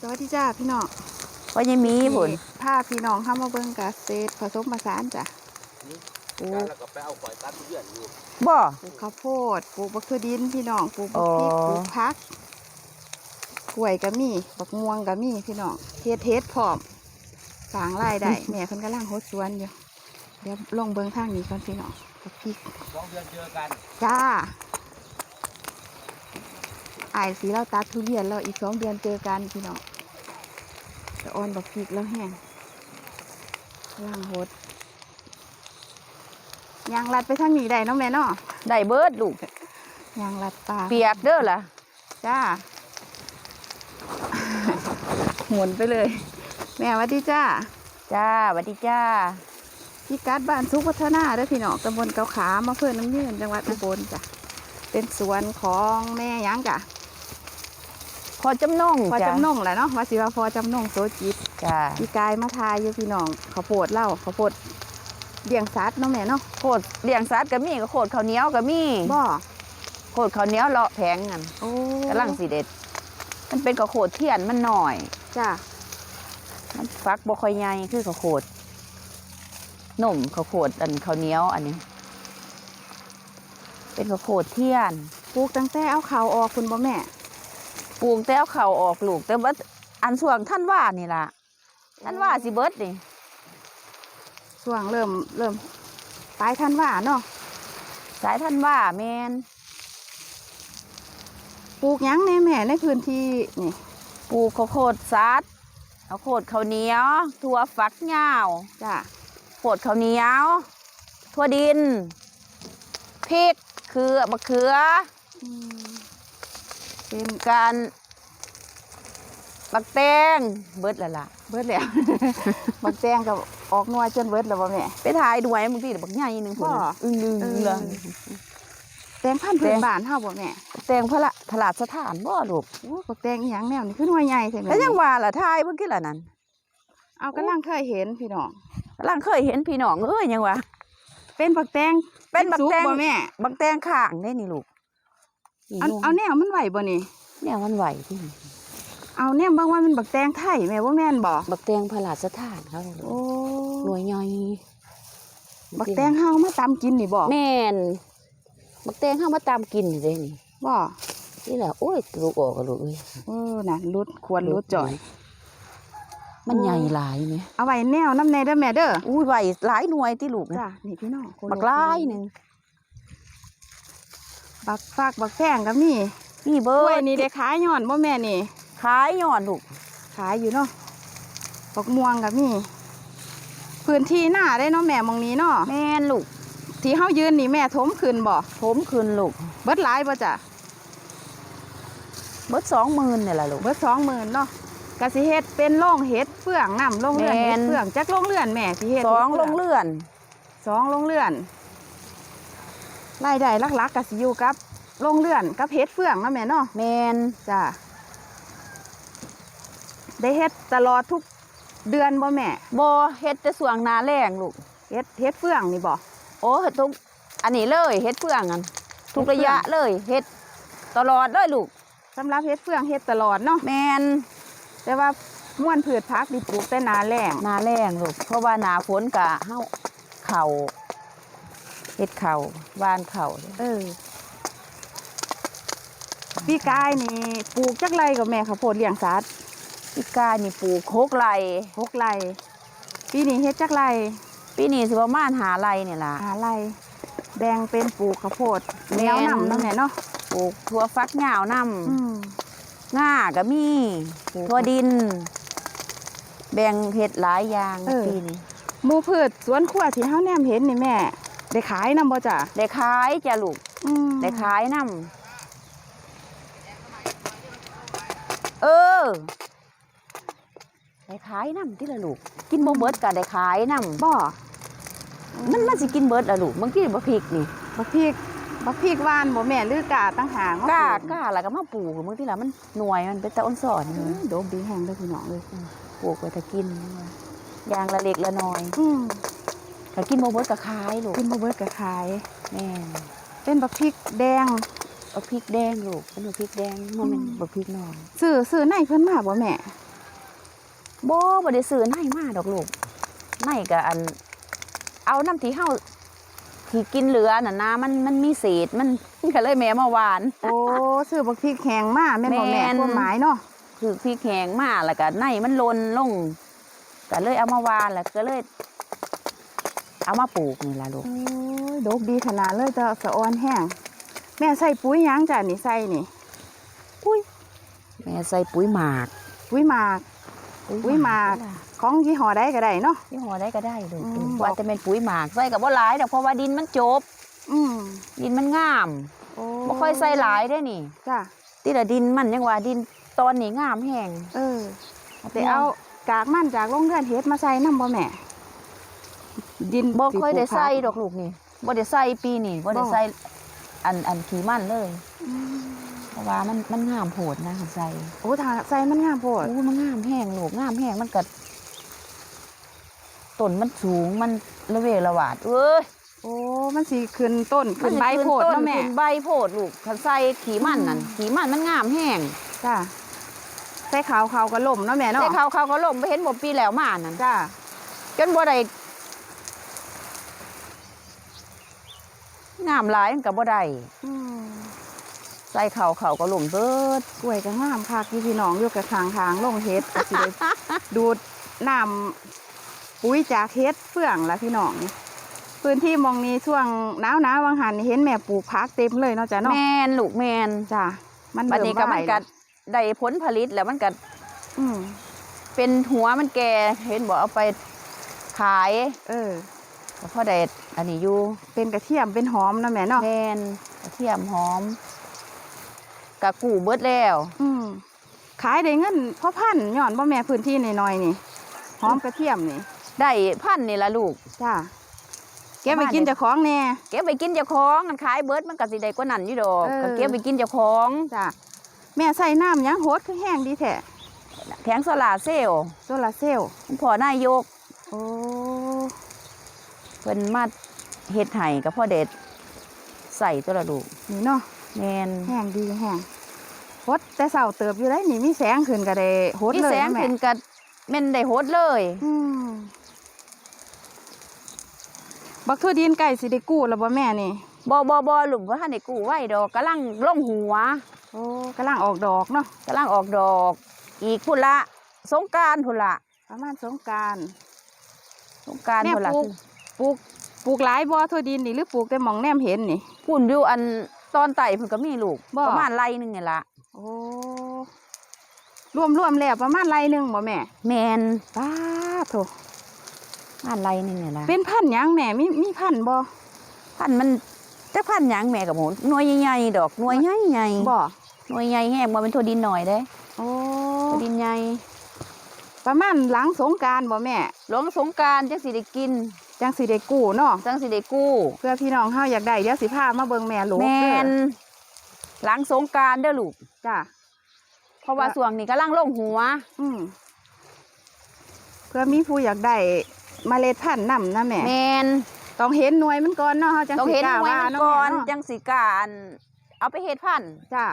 สวัสดีจ้าพี่น้องว่ายังมีผลพาพี่น้องเข้ามาเบิ่งเกษตรผสมผสานจ้ะปลูกแล้วก็ไปเอาข่อยตัดทุเรียนอยู่บ่ปลูกข้าวโพดปลูกบักเขือดินพี่น้องปลูกบักพริกอ๋อปลูกพักกล้วยก็มีบักม่วงก็มีพี่น้องเฮ็ดเฮ็ดพร้อมสร้างรายได้แม่เพิ่นกำลังโฮดสวนอยู่เดี๋ยวลองเบิ่งทางนี้ก่อนพี่น้องบักพริกสองเดือนเจอกัน จ้าไอ้ายสีเราตัดทุเรียนแล้วอีกสองเดือนเจอกันพี่น้องจะอ่อนบักพริกแล้วแห้งล่างโหดยางรัดไปทางนี้ได้เนาะแม่เนาะได้เบิดลูกยางรัดปลาเปียกเด้อล่ะจ้าหมุนไปเลย แม่หวัดดีจ้าจ้าสวัสดีจ้าพี่กัดบ้านสุขพัฒนาเด้อพี่น้องตำบลเกาขามาเพื่อน้ำยืนจังหวัดอุบลจ้ะเป็นสวนของแม่หยังจ้ะ พอจำนงพอจ้าจำนงแหละเนาะว่าสิว่าพอจำนงโซจิตจ้าพี่กายมาทายอยู่พี่น้องข้าวโพดเล่าข้าวโพดเลี้ยงสัตว์เนาะแม่เนาะโคตรเลี้ยงสัตว์ก็มีก็โคตรข้าวเหนียวก็มีบ่โคตรข้าวเหนียวเลาะแผงนั่นโอ้กำลังสิเด็ด มันเป็นข้าวโคตรเทียนมันหน่อยจ้ามันฟักบ่ค่อยใหญ่คือข้าวโคตรนมข้าวโคตรอันข้าวเหนียวอันนี้ เป็นข้าวโคตรเทียน ปลูกตั้งแต่เอาเขาออกคุณบ่แม่ ปลูกแต่เอาเข่าวออกลูก แต่ว่าอันส่วงท่านว่านี่ล่ะท่านว่าสิเบิดนี่ช่วงเริ่มเริ่มปลายธันวาเนาะสายท่านว่าแมนปลูกหยังแน่แม่ในพื้นที่นี่ปลูกข้าวโพดซัดข้าวโพดข้าวเหนียวถั่วฝักยาวจ้าโพดข้าวเหนียวถั่วดินพริกเคือมะเขือ อืมเป็นการบักแตงเบิดและล่ะ เบิดแล้ว บักแตงกับออกหนัวจนเบิดแล้วบ่แม่ไปถ่ายด้วยบางทีบักใหญ่หนึงพุ่นบ่น่ะอึ้งลึงเออเลยแตงพันธุ์พื้แตนงบ้านเฮาบ่แม่แตงพระละตลาดสถานบ่ลูกโอ้บักแตงอีหยังแนวนี่คือหน่วยใหญ่ใช่ไหมแล้วยังว่าล่ะถ่ายเพิ่นคือล่ะนั่นเอากำลังเคยเห็นพี่น้องกำลังเคยเห็นพี่น้องเอ้ยยังว่าเป็นบักแตงเป็นบักแตงสุบ่แม่บักแตงข้างได้นี่ลูกเอาเอาแนวมันไหวบ่นี่เนี่ยมันไหวที่นี่เอาแนวบางว่ามันบักแตงไทยแม่ว่าแม่นบ่บักแตงพระราชทานเขาเลยลูกโอ้หน่วยใหญ่บักแตงเฮามาตำกินนี่บ่แม่นบักแตงเข้ามาตามกินนี่เด้นี่บ่นี่แหละโอ้ยลูกออกกับลูกเอ้ยเออน่ะรุดควรรุดจ่อยมันใหญ่หลายไหมเอาไว้แนวน้ำในเด้อแม่เด้ออุ้ยไหวหลายหน่วยที่ลูกนะจ้ะนี่พี่น้องคนบักหลายหนึ่ง บักฟากบักแพงก็มีนี่เบิกล้วยร์ดนี่ได้ขายย้อนบ่แม่นี่ขายย้อนลูกขายอยู่เนาะบักม่วงก็มีพื้นที่หน้าได้เนาะแม่หมองนี้เนาะแม่นลูก ที่เฮายืนนี่แม่ถมขึ้นบ่ผมคืนลูก เบิดหลายบ่จ้ะเบิดสองหมื่นเนี่ยแหละลูกเบิด20,000เนาะก็สิเฮ็ดเป็นโรงเฮ็ดเฟืองน้ำโรงเรือนแม่เฮ็ดนเฟืองจักโรงเรือนแม่สิเฮ็ดสองเฮ็ดลเฟืงเลื่อนสองโรงเรือน รายได้หลักๆก็สิอยู่กับโรงเรือนกับเฮ็ดเฟืองเนาะแม่เนาะแมนจ้ะได้เฮ็ดตลอดทุกเดือนบ่แม่บอเฮ็ดแต่ส่วงหนาแรงลูกเฮ็ดเฮ็ดเฟืองนี่บ่โอ้เฮ็ดทุกอันนี้เลยเฮ็ดเฟืองอันทุกเฮ็ดระเฟืองยะเลยเฮ็ดตลอดเลยลูกสำหรับเฮ็ดเฟืองเฮ็ดตลอดเนาะแมนแต่ว่าม่วนพืชพักนี่ปลูกแต่หนาแล้งหนาแรงลูกเพราะว่าหนาฝนกะเฮาเข่า เฮ็ดเข่าหวานเข่าเออปีกายนี่ปลูกจักไรกับแม่ข้าวโพดเลี้ยงสัตว์พี่กายนี่ปลูกโคกไรหกไรปีนี้เฮ็ดจักไรปีนี้สิประมาณหาไรเนี่ยล่ะหาไรแบ่งเป็นปลูกข้าวโพดแม่แนนวนํเนาะแม่เนาะปลูกถั่วฟักยาวนํอืมง่าก็มีถั่วดิน แบ่งเฮ็ดหลายอย่างปีนี้หมู่พืชสวนครัวที่เฮาแนมเห็นนี่แม่ ได้ขายนํบ่จ้ะได้ขายจ้ะลูกอืมได้ขายนํเออได้ขายนํที่ละลูก กินบ่เบิดก็ได้ขายนํบ่มันมันสิกินเบิดละลูกบางทีบ่พริกนี่บักพริกบักพริกหวานบ่แม่หรือกาตั้งหางมกล้าปลูกล้าแล้วก็มาปลูกบางทีละมันหน่วยมันเป็นตะอ้นสอนอืมโดมดีแห้งเด้อพี่น้องเลยปลูกไว้ถ้ากินอย่างละเล็กละน้อยอืม ถ้ากินบ่เบิดก็ขายลูกกินบ่เบิดก็ขายแม่นเป็นบักพริกแดง เอาพริกแดงลูกเป็นบักพริกแดงมันเป็นอืมบักพริกน้อยซื้อซื้อในเพิ่นมาบ่แม่บ่บ่ได้ซื้อในมาดอกลูกในก็อัน เอาน้ำที่เฮาที่กินเหลือน่ะนะมันมันมีเศษมันก็เลยแม่มาหวาน โอ้ซื้อบักพริกแห้งมาแม่นบ่แม่แม่น ความหมายเนาะคือพริกแห้งมาแล้วก็ในมันหลนลงก็เลยเอามาหวานแล้วก็เลย เอามาปลูกนี่ล่ะลูกโอ้ยดกดีขนาดเลยจะสะออนแห้ง แม่ใส่ปุ๋ยหยังจ้ะนี่ใส่นี่แม่ใส่ปุ๋ยหมากปุ๋ยหมาก ปุ๋ยหมาก ของยี่ห้อใดก็ได้เนาะ ยี่ห้อได้ก็ได้ลูกอืม ว่าจะเป็นปุ๋ยหมากใส่กับว่าหลายดอกเพราะว่าดินมันจบ อืมดินมันงามโอ้บ่ค่อยใส่หลายได้นี่จ้ะที่ละดินมันยังว่าดินตอนนี้งามแห้งเออ แต่เอากากมันจากโรงเรือนเฮ็ดมาใส่น้ำบ่แม่ ดินบ่ที่ค่อยได้ปลูกผัใส่ดอกลูกนี่บ่ได้ใส่ปีนี่บ่ได้บ่ใส่อันอันขี้มันเลยอืมเพราะว่ามันมันงามโพดนะคันใส่โอ้ถ้าใส่มันงามโพดโอ้มันงามแห้งลูกงามแห้งมันก็ต้นมันสูงมันระเวระวาดเอ้ยโอ้มันสิขึ้นต้นขึ้นใบโพดต้เนาะแม่ขึ้นใบโพดลูกคันใส่ขี้มันนั่นขี้มันมันงามแห้งจ้ะใส่ขาวขาวก็ล่มเนาะแม่เนาะแต่เขาเขาเขาลมไปเห็นบ่ปีแล้วมานั่นจ้ะจนบ่ได้ งามหลายมันก็บ่ได้อืมใส่เขาเขาก็ลมเบิดกล้วยก็งามคักพี่พี่น้องอยู่กับทางทางลงเฮ็ดก็สิได้ดูดน้ำปุ๋ยจากเฮ็ดเฟื่องละพี่น้องนี่พื้นที่หมองนี้ช่วงหนาวหนาววังหันนี่เห็นแม่ปลูกพักเต็มเลยเนาะจ้ะเนาะแมนลูกแมนจ้ะมันบัดนี้ก็มันก็เริ่ได้ผลผลิตแล้วมันก็อืมเป็นหัวมันแก่เห็นบ่เอาไปขาย เออ ก็พอได้อันนี้อยู่เป็นกระเทียมเป็นหอมเนาะแม่เนาะแมนกระเทียมหอมกะกูเบิดแล้ว อืมขายได้เงินพ่อพันย้อนบ่แม่พื้นที่น้อยๆนี่หอมกระเทียมนี่ ได้พันนี่ละลูกจ้ะเก็บไปประมาณกินนี้เจ้าของแน่เก็บไปกินเจ้าของมันขายเบิดมันก็สิได้กว่านั้นอยู่ดอกเออก็เก็บไปกินเจ้าของจ้ะแม่ใส่น้ำหยังโหดคือแห้งดีแท้แผงโซลาร์เซลล์โซลาร์เซลล์พอนายกโอ้เพิ่นมาเฮ็ดให้กับพ่อเด็ดใส่ตัวละลูกนี่เนาะแมนแห้งดีแห้งโหดแต่เสาเติบอยู่ได้นี่มีแสงขึ้นก็ได้โหดมีเลยแสงนะแม่ขึ้นกับแม่นได้โฮดเลยอืมบักทั่วดินไก่สิได้กู้แล้วบ่แม่นี่บ่บ่บ่ลูกบ่ทันได้กู้ไว้ดอกกำลังลงหัวโอ้กำลังออกดอกเนาะกำลังออกดอก อีกพุ่นละสงกรารพุ่นละประมาณสงกรารสงกรารแม่พุ่นละ ปลูกปลูกปลูกหลายบ่ทั่วดินนี่หรือปลูกแต่หมองแนมเห็นนี่ พุ่นอยู่อันตอนไต่เพิ่นก็มีลูกบ่ ประมาณไร่หนึงนี่ล่ะโอ้รวมรวมๆแล้วประมาณไรหนึ่งบ่แม่แม่นป้าโถประมาณไร่หนึงนี่ล่ะเป็นพันธุ์หยังแม่มีมีพันธุ์บ่พันธุ์มันจักพันธุ์หยังแม่ก็บ่รู้หน่วยใหญ่ๆดอกหน่วยใหญ่ๆบ่หน่วยใหญ่แฮงบ่เป็นทั่วดินหน่อยเด้โอ้ทั่วดินใหญ่ประมาณหลังสงกรารบ่แม่หลวงสงกรารจังสิได้กิน จังสิได้กู้เนาะจังสิได้กู้เพื่อพี่น้องเฮาอยากได้เดี๋ยวสิพามาเบิ่งแม่โหลกแมเด้อนหลังสงกรารเด้อลูกจ้ะเพราะว่าว่าส่วงนี้กำลังลงหัว อืมเพื่อมีผู้อยากได้เมล็ดพันธุ์นำนะแม่แมนต้องเห็นหน่วยมันก่อนเนาะเฮาจังต้องสิเห็นกล้าหน่วยว่ามันเนาะก่อนแม่เนาะจังสิกล้าอันเอาไปเฮ็ดพันธุ์จ้ะ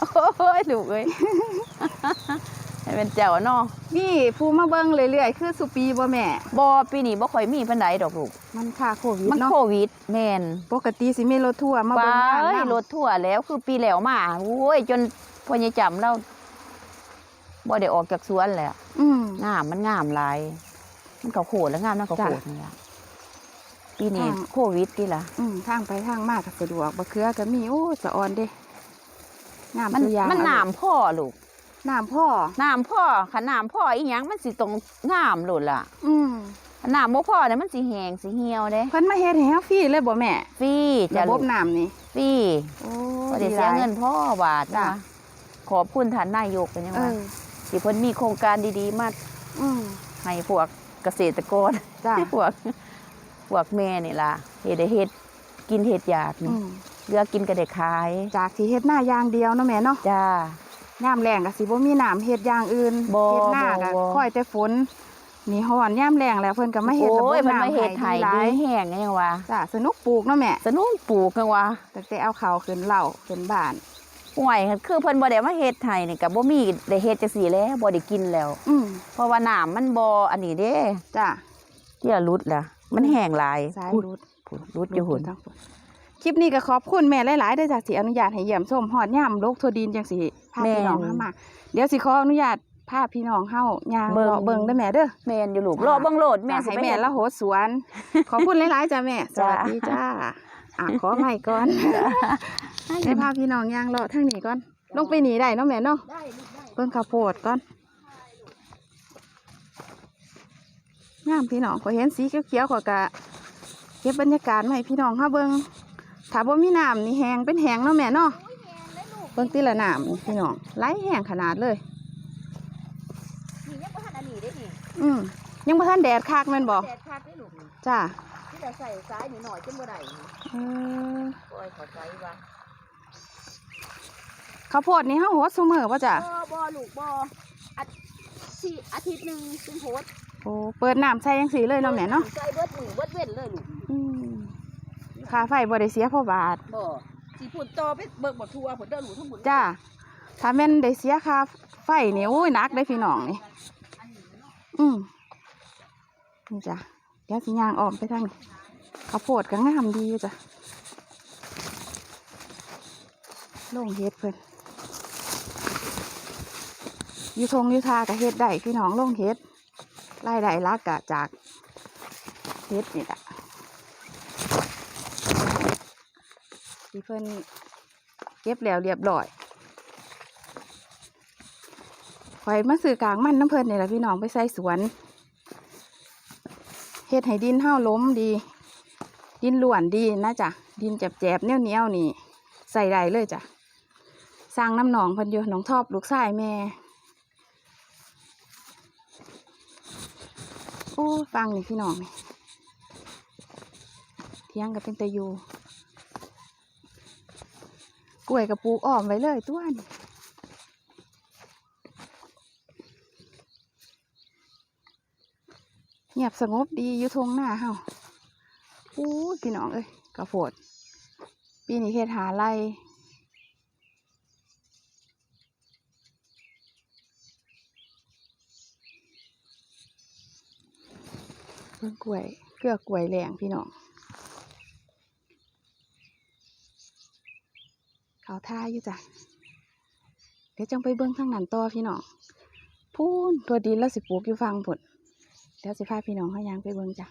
โอ้ยลูกเอ้ย ให้เป็นเจ้าเนาะมีผู้มาเบิ่งเรื่อยๆคือสุปีบ่แม่บ่ปีนี้บ่ค่อยมีปานใดดอกลูก มันค่าโควิดมันเนาะโควิดแมนปกติสิมีรถทัวร์มาไปเบิ่งงานนำรถทั่วแล้วคือปีแล้วมาโอ้ยจนพ่อใหญ่จำเราบ่ได้ออกจากสวนแล้วอืม งามมันงามหลาย มันก็โคตรแล้วงามนั่นก็โคตรนี่ล่ะปีนี้ค่ะ โควิดนี่ล่ะ อืมทางไปทางมาก็สะดวกบะเขือก็มีโอ้สะออนเด้น้ำมันตัวอย่างมันเอาน้ำพ่อลูก น้ำพ่อน้ำพ่อขันน้ำพ่ออีหยังมันสิตรงงามโลดล่ะอืมคันน้ำบ่พ่อเนี่ยมันสิแห้งสิเหี่ยวเด้เพิ่นมาเฮ็ดให้เฮาฟรีเลยบ่แม่ฟรีจ้ะระบลูบกน้ำนี่ฟรีโอ้บ่ได้เสียหลาเงินพ่อบาทจ้ะนะขอบคุณท่านนายกเป็นยังเอไงอที่เพิ่นมีโครงการดีๆมาอืมให้พวกเกษตรกรจ้ะพวกพวกแม่นี่ล่ะเฮ็ดได้เฮ็ดกินเฮ็ดอยากอืนี่มเหลือกินก็ได้ขาย จากที่เฮ็ดหน้าอย่างเดียวเนาะแม่เนาะจ้า ยามแล้งก็สิบ่มีน้ำเฮ็ดอย่างอื่นบ่เฮ็ดหน้าก็บ่บ่คอยแต่ฝนนี่ฮ้อนยามแล้งแล้วเพิ่นก็มาเฮ็ดระบโอ้บยมันน้ำมาเฮ็ดให้ให้ดีหลาดียแห้งไงยังวะจ้ะสนุกปลูกเนาะแม่สนุกปลูกกันวะตั้งแต่เอาข้าวขึ้นเหล่าขึ้นบ้าน ห่วยคือเพิ่นบ่ได้มาเฮ็ดให้นี่ก็บ่มีได้เฮ็ดจังซี่แหล้วบ่ได้กินแล้ว อืมเพราะว่าน้ำมันบ่อันนี้เด้จ้ะที่ละรุดล่ะมันแห้งหลายสายอุ๊ยรุดพุ่นรุดอยู่หุ่นทั้งพุ่น คลิปนี้ก็ขอบคุณแม่หลายๆเด้อจ้ะที่อนุญาตให้เยี่ยมชมฮอดย่ำโลกทั่วดินจังสิพาพี่น้องเฮามา เดี๋ยวสิขออนุญาตพาพี่น้องเฮาย่างเลาะเบิ่งเด้อแม่เด้อแม่นอยู่ลูกจ้ะรอเบิ่งโลดแม่แม่สิให้ไปแม่เฮ็ด ละโหดสวน ขอบคุณหลายๆจ้ะแม่สจ้ะวัสดีจ้าอะขอใหม่ก่อนให้พาพี่น้องย่างเลาะทางนี้ก่อนลงไปหนีได้เนาะแม่เนาะได้ลูกได้เบิ่งข้าวโพดก่อนงามพี่น้องขอยเห็นสีเขียวๆขอยกะเก็บบรรยากาศมาให้พี่น้องเฮาเบิ่ง ถ้าบ่มีน้ำนี่แห้งเป็นแห้งเนาะแม่เนาะเบิ่งติละน้ำนี่พี่น้องไหลแห้งขนาดเลย นี่ยังบ่ทันอันนี้เด้นี่อืมยังบ่ทันแดดคักแม่นบ่แดดคักได้ลูกนี่จ้าที่จะใส่ซ้ายนิดหน่อยจนบ่ได้นี่เออปล่อยเข้าใจว่าข้าวโพดนี่เฮาโหดซุมื้อบ่จ้ะบ่บ่ลูกบ่อาทิอาทิตย์หนึงเป็นโหดโอ้เปิดน้ำใส่จังซี่เลยเนาะแม่เนาะใส่เบิดมือเบิดเว้นเลยลูกอืม ค่าไฟบ่ได้เสียเพราะบาทบ่สิพุ่นต่อไปเบิกบ่ทัวพุ่นเด้อลูกทั้งหมดจ้าถ้าแม่นได้เสียค่าไฟนี่โอ้ยหนักได้พี่น้องนี่อืมนี่จ้ะเดี๋ยวสิย่างออมไปทางนี้ข้าวโพดก็งามดีอยู่จ้ะลงเฮ็ดเพิ่นอยู่ทงอยู่ทาก็เฮ็ดได้พี่น้องลงเฮ็ดรายได้หลักกะจากเฮ็ดนี่แหละ ที่เพิ่นเก็บแล้วเรียบร้อยคอยมาซื้อกลางมันน้ำเพิ่นนี่แหละพี่น้องไปใส่สวนเฮ็ดให้ดินเฮาล้มดี ดินล้วนดีนะจ๊ะดินแจบๆเนี้ยวๆนี่ ใส่ได้เลยจ้ะสร้างน้ำหนองพันอยู่หนองทอบลูกชายแม่โอ้ฟังนี่พี่น้องนี่เที่ยงกับเป็นตะยู กล้วยกับปูอ้อมไว้เลยตัวนี่เงียบสงบดีอยู่ทงหน้าเฮาโอ้ยพี่น้องเอ้ยกระโพดปีนี้เฮ็ดหาไรเกล้วยเกลือกล้วยแหลงพี่น้อง เขาท่าอยู่จ้ะ เดี๋ยวจังไปเบิ้องทางนั้นต่อพี่น้องพูนตัวดินแล้วสิปลูกอยู่ฟังผลเดี๋ยวสิพาพี่น้องเขายางไปเบิ้องจ้ะ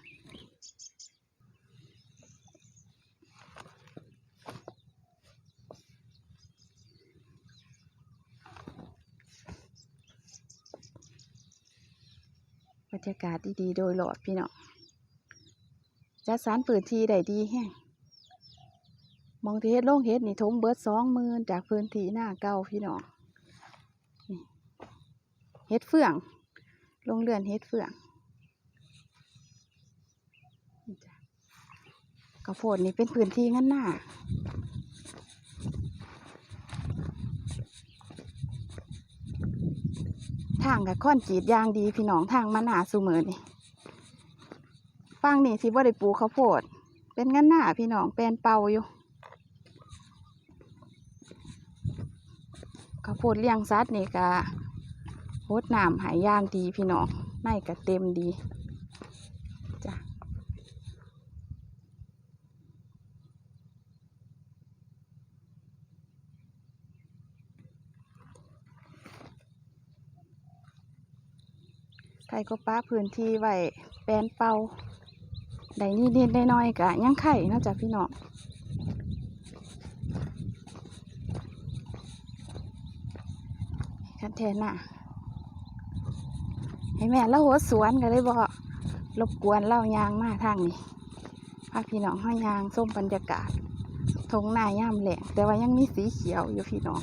บรรยากาศดีๆโดยรอบพี่น้องจัดสรรปืนที่ได้ดีแห้ง มองที่เฮ็ดโล่งเฮ็ดนี่ทมเบิดสองหมื่นจากพื้นที่หน้าเก่าพี่น้องเฮ็ดเฟื่อง ลงเรือนเฮ็ดเฟื่องนี่จ้ะข้าวโพดนี่เป็นพื้นที่งั้นหน้าทางกับค่อนจีดยางดีพี่น้องทางมาหนาสูมือนี่ฟังนี่ที่บ่ได้ปูข้าวโพด เป็นงั้นหน้าพี่น้องแปลนเป่าอยู่ ข้าวโพดเลี้ยงสัตว์นี่ก็โพดน้ำหายย่างดีพี่น้องในก็เต็มดีจ้ะไก่ก็ป้าพื้นที่ไว้แปลนเป่าได้นี่เด่นได้น้อยๆกะยังไข่เนาจะพี่น้อง คันแทนน่ะ ให้แม่เล่าหัวสวนก็เลยบอกรบกวนเล่ายางมาทางนี้พาพี่น้องห้อยยางส้มบรรยากาศทงหน้าย่ามแหลงแต่ว่ายังมีสีเขียวอยู่พี่น้อง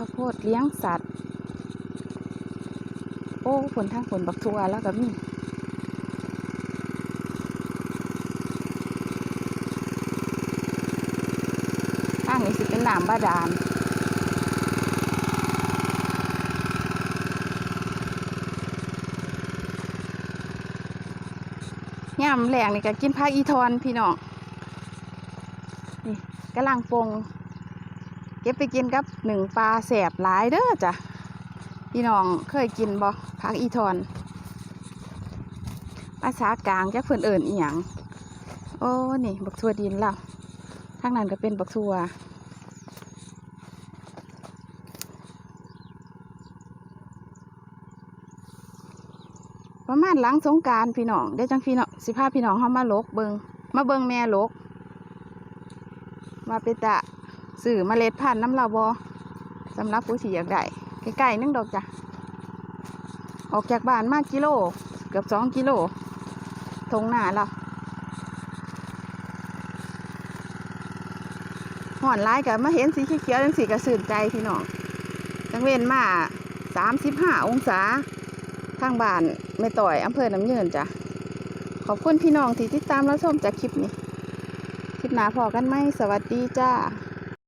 ข้าวโพดเลี้ยงสัตว์ โอ้ผลทั้งผลบักทัวแล้วกับนี่ข้างนี้สิเป็นน้ำบาดาลย่ำแหลงนี่ก็กินผักอีทอนพี่น้องนี่กระลังปง เก็บไปกินกับหนึ่งปลาแสบหลายเด้อจ้ะพี่น้องเคยกินบ่ผักอีทอนภาษากลางจะเพิ่นเอิ่นอีหยังโอ้นี่บักทัวดินแล้วทางนั้นก็เป็นบักทัวประมาณหลังสงการพี่น้องเดี๋ยวจังพี่น้องสิพาพี่น้องเข้ามาลกเบิงมาเบิงแม่ลก มาเป็นตะ สื่อเมล็ดพันธุ์น้ำลาวบอสำหรับผู้ที่อยากได้ใกล้ๆนึงดอกจ้ะออกจากบ้านมากกิโล เกือบสองกิโลทงหน้าเราห่อนร้ายกับมาเห็นสีเขียวๆจังสีกระสื่นใจพี่น้องจังเวนมาสามสิบห้าองศาทางบ้านไม่ต่อยอำเภอน้ำเยินจ้ะ ขอบคุณพี่น้องที่ติดตามรับชมจากคลิปนี้ คลิปหน้าพอกันไหมสวัสดีจ้า